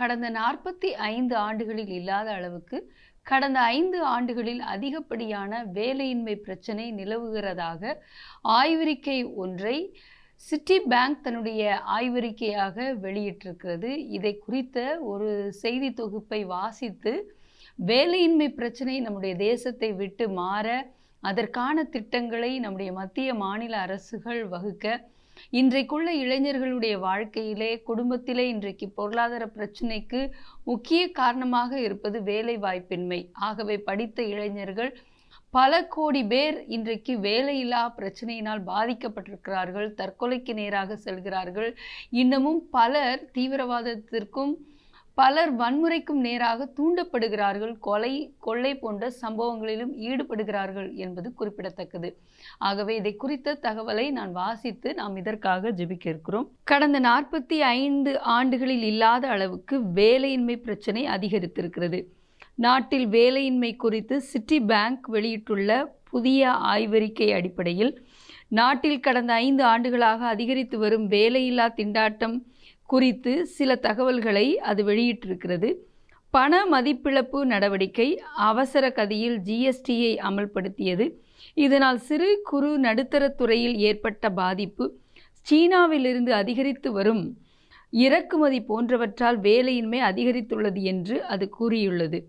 கடந்த நாற்பத்தி ஐந்து ஆண்டுகளில் இல்லாத அளவுக்கு கடந்த ஐந்து ஆண்டுகளில் அதிகப்படியான வேலையின்மை பிரச்சனை நிலவுகிறதாக ஆய்வறிக்கை ஒன்றை சிட்டி பேங்க் தன்னுடைய ஆய்வறிக்கையாக வெளியிட்டிருக்கிறது. இதை குறித்த ஒரு செய்தி தொகுப்பை வாசித்து வேலையின்மை பிரச்சனை நம்முடைய தேசத்தை விட்டு மாற அதற்கான திட்டங்களை நம்முடைய மத்திய மாநில அரசுகள் வகுக்க இன்றைக்குள்ள இளைஞர்களுடைய வாழ்க்கையிலே குடும்பத்திலே இன்றைக்கு பொருளாதார பிரச்சனைக்கு முக்கிய காரணமாக இருப்பது வேலை வாய்ப்பின்மை ஆகவே படித்த இளைஞர்கள் பல கோடி பேர் இன்றைக்கு வேலையில்லா பிரச்சனையினால் பாதிக்கப்பட்டிருக்கிறார்கள் தற்கொலைக்கு நேராக செல்கிறார்கள். இன்னமும் பலர் தீவிரவாதத்திற்கும் பலர் வன்முறைக்கும் நேராக தூண்டப்படுகிறார்கள் கொலை கொள்ளை போன்ற சம்பவங்களிலும் ஈடுபடுகிறார்கள் என்பது குறிப்பிடத்தக்கது. ஆகவே இதை குறித்த தகவலை நான் வாசித்து நாம் இதற்காக ஜெபிக்க இருக்கிறோம் கடந்த நாற்பத்தி ஐந்து ஆண்டுகளில் இல்லாத அளவுக்கு வேலையின்மை பிரச்சனை அதிகரித்திருக்கிறது. நாட்டில் வேலையின்மை குறித்து சிட்டி பேங்க் வெளியிட்டுள்ள புதிய ஆய்வறிக்கை அடிப்படையில் நாட்டில் கடந்த ஐந்து ஆண்டுகளாக அதிகரித்து வரும் வேலையில்லா திண்டாட்டம் குறித்து சில தகவல்களை அது வெளியிட்டிருக்கிறது. பண மதிப்பிழப்பு நடவடிக்கை அவசர கதியில் ஜிஎஸ்டியை அமல்படுத்தியது. இதனால் சிறு குறு நடுத்தர துறையில் ஏற்பட்ட பாதிப்பு சீனாவிலிருந்து அதிகரித்து வரும். இறக்குமதி போன்றவற்றால் வேலையின்மை அதிகரித்துள்ளது என்று அது கூறியுள்ளது.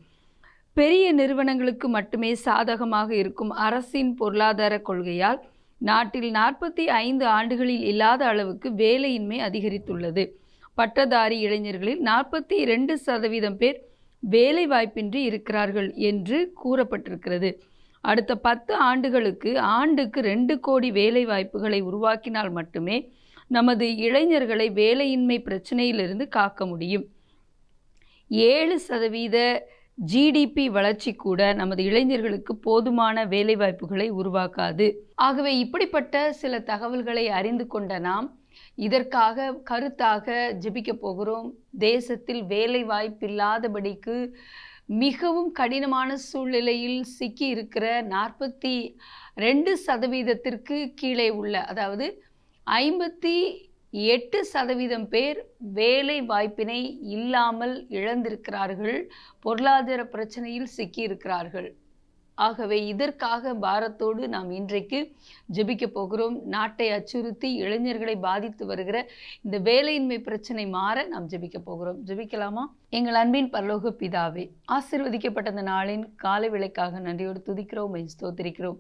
பெரிய நிறுவனங்களுக்கு மட்டுமே சாதகமாக இருக்கும் அரசின் பொருளாதார கொள்கையால் நாட்டில் நாற்பத்தி ஐந்து ஆண்டுகளில் இல்லாத அளவுக்கு வேலையின்மை அதிகரித்துள்ளது. பட்டதாரி இளைஞர்களில் நாற்பத்தி இரண்டு சதவீதம் பேர் வேலை வாய்ப்பின்றி இருக்கிறார்கள் என்று கூறப்பட்டிருக்கிறது. அடுத்த பத்து ஆண்டுகளுக்கு ஆண்டுக்கு ரெண்டு கோடி வேலை வாய்ப்புகளை உருவாக்கினால் மட்டுமே நமது இளைஞர்களை வேலையின்மை பிரச்சனையிலிருந்து காக்க முடியும். ஏழு சதவீத ஜிடிபி வளர்ச்சி கூட நமது இளைஞர்களுக்கு போதுமான வேலைவாய்ப்புகளை உருவாக்காது. ஆகவே இப்படிப்பட்ட சில தகவல்களை அறிந்து கொண்ட நாம் இதற்காக கருத்தாக ஜபிக்க போகிறோம். தேசத்தில் வேலை வாய்ப்பில்லாதபடிக்கு மிகவும் கடினமான சூழ்நிலையில் சிக்கி இருக்கிற நாற்பத்தி ரெண்டு சதவீதத்திற்கு கீழே உள்ள அதாவது ஐம்பத்தி எட்டு சதவீதம் பேர் வேலை வாய்ப்பினை இல்லாமல் இழந்திருக்கிறார்கள். பொருளாதார பிரச்சனையில் சிக்கியிருக்கிறார்கள். ஆகவே இதற்காக பாரத்தோடு நாம் இன்றைக்கு ஜெபிக்க போகிறோம். நாட்டை அச்சுறுத்தி இளைஞர்களை பாதித்து வருகிற இந்த வேலையின்மை பிரச்சனை மாற நாம் ஜெபிக்க போகிறோம். ஜெபிக்கலாமா? எங்கள் அன்பின் பரலோக பிதாவே ஆசிர்வதிக்கப்பட்ட இந்த நாளின் காலை விலைக்காக நன்றியோடு துதிக்கிறோம் ஸ்தோத்திரிக்கிறோம்.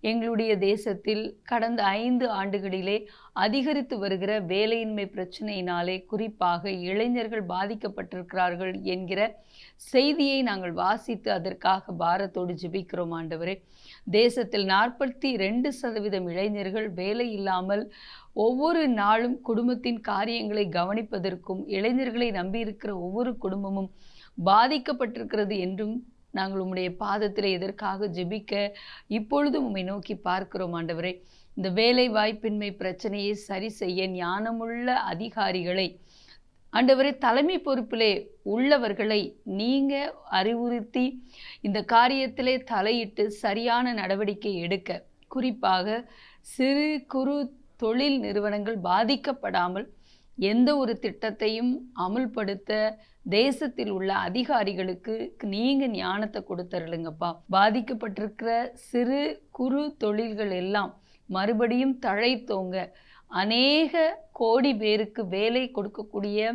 எங்களுடைய தேசத்தில் கடந்த ஐந்து ஆண்டுகளிலே அதிகரித்து வருகிற வேலையின்மை பிரச்சனையினாலே குறிப்பாக இளைஞர்கள் பாதிக்கப்பட்டிருக்கிறார்கள் என்கிற செய்தியை நாங்கள் வாசித்து அதற்காக பாரத்தோடு ஜிபிக்கிறோம் ஆண்டவரே. தேசத்தில் நாற்பத்தி ரெண்டு சதவீதம் இளைஞர்கள் வேலை இல்லாமல் ஒவ்வொரு நாளும் குடும்பத்தின் காரியங்களை கவனிப்பதற்கும் இளைஞர்களை நம்பியிருக்கிற ஒவ்வொரு குடும்பமும் பாதிக்கப்பட்டிருக்கிறது என்றும் நாங்கள் உம்முடைய பாதத்தில் எதற்காக ஜெபிக்க இப்பொழுதும் உம்மை நோக்கி பார்க்கிறோம் ஆண்டவரே. இந்த வேலை வாய்ப்பின்மை பிரச்சனையை சரி செய்ய ஞானமுள்ள அதிகாரிகளை ஆண்டவரே தலைமை பொறுப்பிலே உள்ளவர்களை நீங்கள் அறிவுறுத்தி இந்த காரியத்திலே தலையிட்டு சரியான நடவடிக்கை எடுக்க. குறிப்பாக சிறு குறு தொழில் நிறுவனங்கள் பாதிக்கப்படாமல் எந்த ஒரு திட்டத்தையும் அமுல்படுத்த தேசத்தில் உள்ள அதிகாரிகளுக்கு நீங்கள் ஞானத்தை கொடுத்தருளுங்கப்பா. பாதிக்கப்பட்டிருக்கிற சிறு குறு தொழில்கள் எல்லாம் மறுபடியும் தழைத்தோங்க. அநேக கோடி பேருக்கு வேலை கொடுக்கக்கூடிய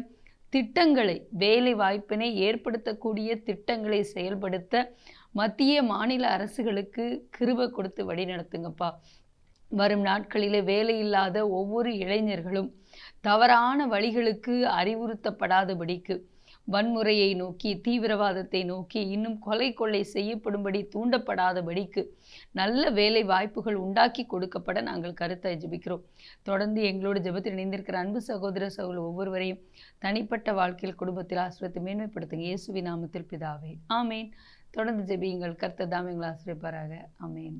திட்டங்களை வேலை வாய்ப்பினை ஏற்படுத்தக்கூடிய திட்டங்களை செயல்படுத்த மத்திய மாநில அரசுகளுக்கு கிருப கொடுத்து வழி நடத்துங்கப்பா வரும் நாட்களிலே வேலை இல்லாத ஒவ்வொரு இளைஞர்களும் தவறான வழிகளுக்கு அறிவுறுத்தப்படாதபடிக்கு வன்முறையை நோக்கி தீவிரவாதத்தை நோக்கி இன்னும் கொலை கொள்ளை செய்யப்படும்படி தூண்டப்படாதபடிக்கு நல்ல வேலை வாய்ப்புகள் உண்டாக்கி கொடுக்கப்பட நாங்கள் கருத்தை ஜெபிக்கிறோம் தொடர்ந்து எங்களோடு ஜெபத்தில் இணைந்திருக்கிற அன்பு சகோதர சகோதர ஒவ்வொருவரையும் தனிப்பட்ட வாழ்க்கையில் குடும்பத்தில் ஆசிரியத்தை மேன்மைப்படுத்துங்க. இயேசுவி நாமத்தில் பிதாவே. ஆமேன். தொடர்ந்து ஜெபியுங்கள். கர்த்தர் தாமே உங்களை ஆசிரியப்பாராக. ஆமேன்.